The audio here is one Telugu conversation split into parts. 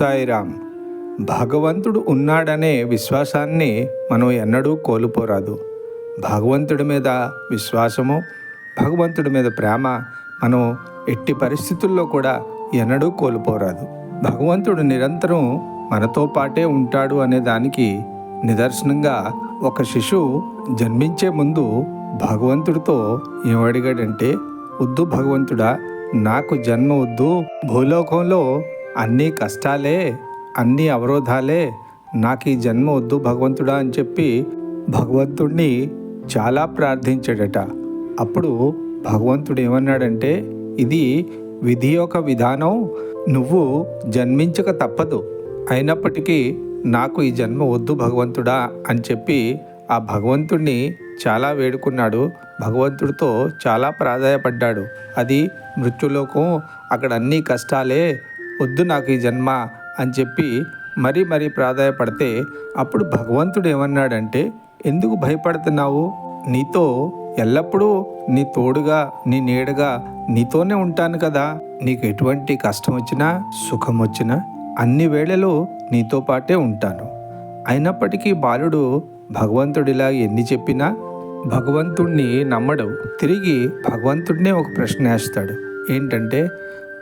సాయిరామ్ భగవంతుడు ఉన్నాడనే విశ్వాసాన్ని మనం ఎన్నడూ కోల్పోరాదు. భగవంతుడి మీద విశ్వాసము భగవంతుడి మీద ప్రేమ మనం ఎట్టి పరిస్థితుల్లో కూడా ఎన్నడూ కోల్పోరాదు. భగవంతుడు నిరంతరం మనతో పాటే ఉంటాడు అనే దానికి నిదర్శనంగా ఒక శిశువు జన్మించే ముందు భగవంతుడితో ఏమడిగాడంటే వద్దు భగవంతుడా నాకు జన్మ వద్దు. భూలోకంలో అన్నీ కష్టాలే అన్ని అవరోధాలే నాకు ఈ జన్మ వద్దు భగవంతుడా అని చెప్పి భగవంతుణ్ణి చాలా ప్రార్థించాడట. అప్పుడు భగవంతుడు ఏమన్నాడంటే ఇది విధి యొక్క విధానం నువ్వు జన్మించక తప్పదు. అయినప్పటికీ నాకు ఈ జన్మ వద్దు భగవంతుడా అని చెప్పి ఆ భగవంతుడిని చాలా వేడుకున్నాడు. భగవంతుడితో చాలా ప్రాధాయపడ్డాడు. అది మృత్యులోకం అక్కడ అన్ని కష్టాలే వద్దు నాకు ఈ జన్మ అని చెప్పి మరీ మరీ ప్రాధాయపడితే అప్పుడు భగవంతుడు ఏమన్నాడంటే ఎందుకు భయపడుతున్నావు? నీతో ఎల్లప్పుడూ నీ తోడుగా నీ నీడగా నీతోనే ఉంటాను కదా. నీకు ఎటువంటి కష్టం వచ్చినా సుఖం వచ్చినా అన్ని వేళలో నీతో పాటే ఉంటాను. అయినప్పటికీ బాలుడు భగవంతుడిలా ఎన్ని చెప్పినా భగవంతుణ్ణి నమ్మడు. తిరిగి భగవంతుడినే ఒక ప్రశ్న వేస్తాడు. ఏంటంటే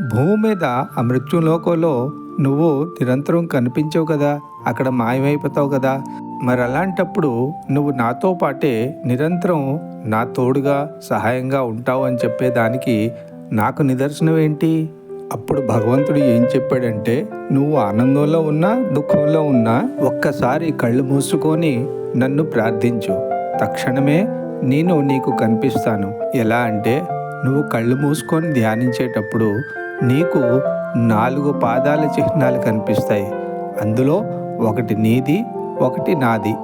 భూమి మీద ఆ మృత్యులోకంలో నువ్వు నిరంతరం కనిపించవు కదా అక్కడ మాయమైపోతావు కదా. మరి అలాంటప్పుడు నువ్వు నాతో పాటే నిరంతరం నా తోడుగా సహాయంగా ఉంటావు అని చెప్పేదానికి నాకు నిదర్శనం ఏంటి అప్పుడు భగవంతుడు ఏం చెప్పాడంటే నువ్వు ఆనందంలో ఉన్నా దుఃఖంలో ఉన్నా ఒక్కసారి కళ్ళు మూసుకొని నన్ను ప్రార్థించు. తక్షణమే నేను నీకు కనిపిస్తాను. ఎలా అంటే నువ్వు కళ్ళు మూసుకొని ధ్యానించేటప్పుడు నీకు నాలుగు పాదాల చిహ్నాలు కనిపిస్తాయి. అందులో ఒకటి నీది ఒకటి నాది.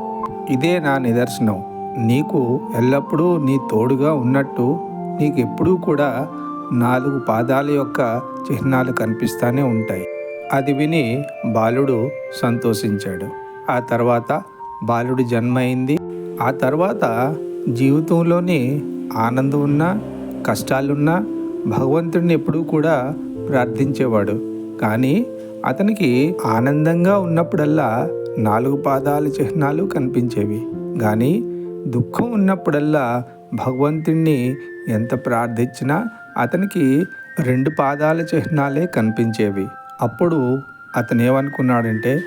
ఇదే నా నిదర్శనం. నీకు ఎల్లప్పుడూ నీ తోడుగా ఉన్నట్టు నీకు ఎప్పుడూ కూడా నాలుగు పాదాల యొక్క చిహ్నాలు కనిపిస్తూనే ఉంటాయి. అది విని బాలుడు సంతోషించాడు. ఆ తర్వాత బాలుడి జన్మ అయింది. ఆ తర్వాత జీవితంలోని ఆనందం ఉన్నా కష్టాలున్నా భగవంతుడిని ఎప్పుడూ కూడా ప్రార్థించేవాడు. కానీ అతనికి ఆనందంగా ఉన్నప్పుడల్లా నాలుగు పాదాల చిహ్నాలు కనిపించేవి. కానీ దుఃఖం ఉన్నప్పుడల్లా భగవంతుణ్ణి ఎంత ప్రార్థించినా అతనికి రెండు పాదాల చిహ్నాలే కనిపించేవి. అప్పుడు అతను ఏమనుకున్నాడంటే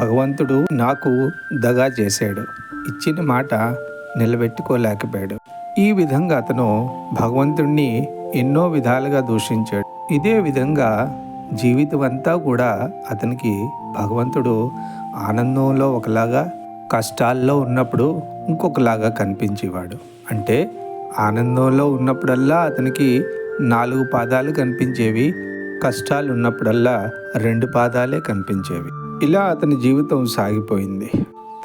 భగవంతుడు నాకు దగా చేశాడు. ఇచ్చిన మాట నిలబెట్టుకోలేకపోయాడు. ఈ విధంగా అతను భగవంతుణ్ణి ఎన్నో విధాలుగా దూషించాడు. ఇదే విధంగా జీవితం అంతా కూడా అతనికి భగవంతుడు ఆనందంలో ఒకలాగా కష్టాల్లో ఉన్నప్పుడు ఇంకొకలాగా కనిపించేవాడు. అంటే ఆనందంలో ఉన్నప్పుడల్లా అతనికి నాలుగు పాదాలు కనిపించేవి కష్టాలు ఉన్నప్పుడల్లా రెండు పాదాలే కనిపించేవి. ఇలా అతని జీవితం సాగిపోయింది.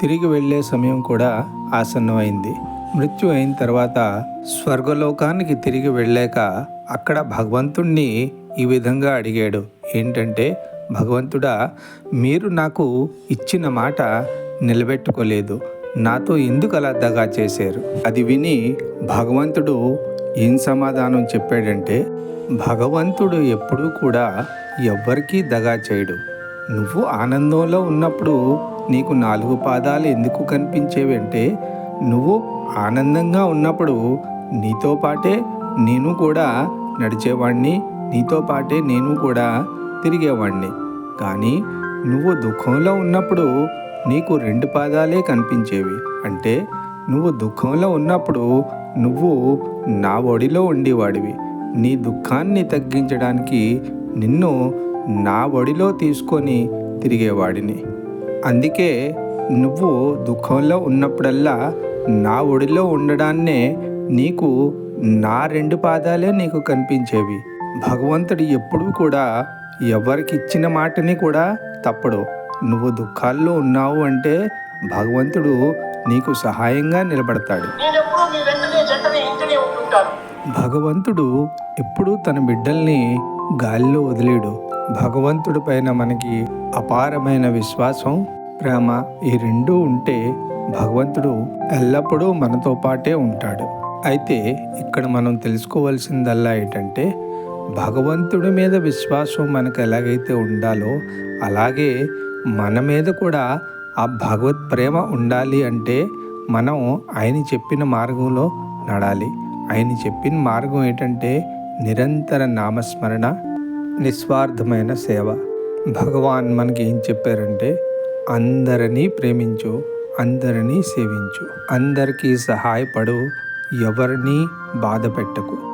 తిరిగి వెళ్ళే సమయం కూడా ఆసన్నమైంది. మృత్యు అయిన తర్వాత స్వర్గలోకానికి తిరిగి వెళ్ళాక అక్కడ భగవంతుణ్ణి ఈ విధంగా అడిగాడు. ఏంటంటే భగవంతుడా మీరు నాకు ఇచ్చిన మాట నిలబెట్టుకోలేదు. నాతో ఎందుకు అలా దగా చేశారు? అది విని భగవంతుడు ఏం సమాధానం చెప్పాడంటే భగవంతుడు ఎప్పుడూ కూడా ఎవ్వరికీ దగా చేయడు. నువ్వు ఆనందంలో ఉన్నప్పుడు నీకు నాలుగు పాదాలు ఎందుకు కనిపించేవి అంటే నువ్వు ఆనందంగా ఉన్నప్పుడు నీతో పాటే నేను కూడా నడిచేవాడిని నీతో పాటే నేను కూడా తిరిగేవాడిని కానీ నువ్వు దుఃఖంలో ఉన్నప్పుడు నీకు రెండు పాదాలే కనిపించేవి. అంటే నువ్వు దుఃఖంలో ఉన్నప్పుడు నువ్వు నా ఒడిలో ఉండేవాడివి. నీ దుఃఖాన్ని తగ్గించడానికి నిన్ను నా ఒడిలో తీసుకొని తిరిగేవాడిని. అందుకే నువ్వు దుఃఖంలో ఉన్నప్పుడల్లా నా ఒడిలో ఉండడాన్నే నీకు నా రెండు పాదాలే నీకు కనిపించేవి. భగవంతుడు ఎప్పుడూ కూడా ఎవరికి ఇచ్చిన మాటని కూడా తప్పడు. నువ్వు దుఃఖాల్లో ఉన్నావు అంటే భగవంతుడు నీకు సహాయంగా నిలబడతాడు. భగవంతుడు ఎప్పుడూ తన బిడ్డల్ని గాలిలో వదిలేడు. భగవంతుడి పైన మనకి అపారమైన విశ్వాసం ప్రేమ ఈ రెండూ ఉంటే భగవంతుడు ఎల్లప్పుడూ మనతో పాటే ఉంటాడు. అయితే ఇక్కడ మనం తెలుసుకోవాల్సిందల్లా ఏంటంటే భగవంతుడి మీద విశ్వాసం మనకు ఎలాగైతే ఉండాలో అలాగే మన మీద కూడా ఆ భగవత్ ప్రేమ ఉండాలి అంటే మనం ఆయన చెప్పిన మార్గంలో నడాలి. ఆయన చెప్పిన మార్గం ఏంటంటే నిరంతర నామస్మరణ నిస్వార్థమైన సేవ. భగవాన్ మనకి ఏం చెప్పారంటే అందరినీ ప్రేమించు అందరినీ సేవించు. అందరికీ సహాయపడు. ఎవరిని బాధ పెట్టకు